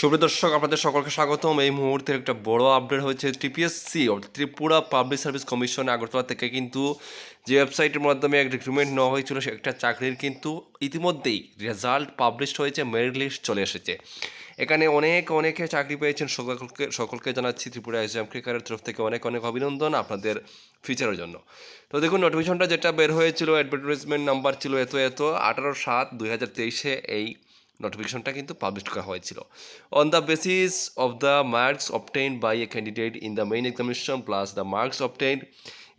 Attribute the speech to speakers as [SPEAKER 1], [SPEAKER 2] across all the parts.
[SPEAKER 1] সুপ্রিয় দর্শক, আপনাদের সকলকে স্বাগতম। এই মুহূর্তে একটা বড় আপডেট হয়েছে TPSC Tripura public service commission Agartala থেকে কিন্তু যে ওয়েবসাইটের মাধ্যমে এক রিক্রুটমেন্ট নেওয়া হয়েছিল, সে একটা চাকরির কিন্তু ইতিমধ্যেই রেজাল্ট পাবলিশড হয়েছে মেরিট লিস্ট চলে এসেছে। এখানে অনেক, অনেকে চাকরি পেয়েছেন। সকলকে সকলকে জানাচ্ছি ত্রিপুরা এক্সাম ক্রিকারের তরফ থেকে অনেক অনেক অভিনন্দন আপনাদের ফিচারের জন্য। তো দেখুন নোটিফিকেশনটা যেটা বের হয়েছিল অ্যাডভার্টাইজমেন্ট নাম্বার ছিল এত এত, আঠারো সাত দুই হাজার তেইশে এই নোটিফিকেশনটা কিন্তু পাবলিশ করা হয়েছিল। On the basis of the marks obtain by a candidate in the main examination plus the marks obtain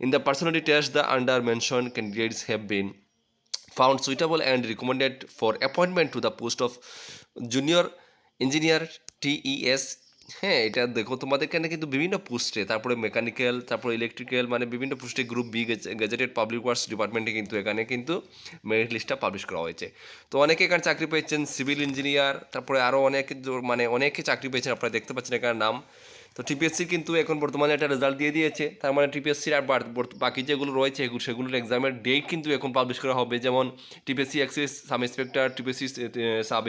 [SPEAKER 1] in the personality test the under mention candidates have been found suitable and recommended for appointment to the post of junior engineer TES হ্যাঁ এটা দেখো তোমাদের এখানে কিন্তু বিভিন্ন পোস্টে তারপরে mechanical তারপরে ইলেকট্রিক্যাল মানে বিভিন্ন পোস্টে group B gazetted public works ডিপার্টমেন্টে কিন্তু এখানে কিন্তু মেরিট লিস্টটা পাবলিশ করা হয়েছে। তো অনেকে এখানে চাকরি পেয়েছেন সিভিল ইঞ্জিনিয়ার তারপরে আরও অনেক মানে অনেকে চাকরি পেয়েছেন, আপনারা দেখতে পাচ্ছেন এখানে নাম। তো টিপিএসসি কিন্তু এখন বর্তমানে একটা রেজাল্ট দিয়ে দিয়েছে। তার মানে টিপিএসসির আর বাকি যেগুলো রয়েছে সেগুলোর এক্সামের ডেট কিন্তু এখন পাবলিশ করা হবে। যেমন TPSC excise sub inspector TPSC sub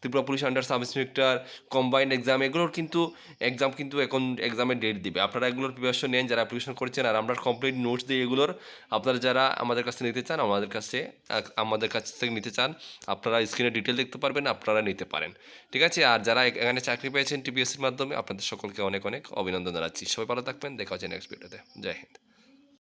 [SPEAKER 1] Tripura police under sub inspector combined exam এগুলোর কিন্তু এক্সাম কিন্তু এখন এক্সামের ডেট দিবে। আপনারা এগুলোর প্রিপারেশন নেন, যারা প্রিপারেশন করছেন, আর আমরা কমপ্লিট নোটস দিই এগুলোর আপনারা যারা আমাদের কাছে নিতে চান, আমাদের কাছে আমাদের কাছ থেকে নিতে চান, আপনারা স্ক্রিনে ডিটেল দেখতে পারবেন, আপনারা নিতে পারেন। ঠিক আছে? আর যারা এখানে চাকরি পেয়েছেন টিপিএসসির মাধ্যমে, আপনাদের সকলকে অনেক অনেক অভিনন্দন জানাচ্ছি। সবাই ভালো থাকবেন। দেখা হচ্ছে নেক্সট ভিডিওতে জয় হিন্দ।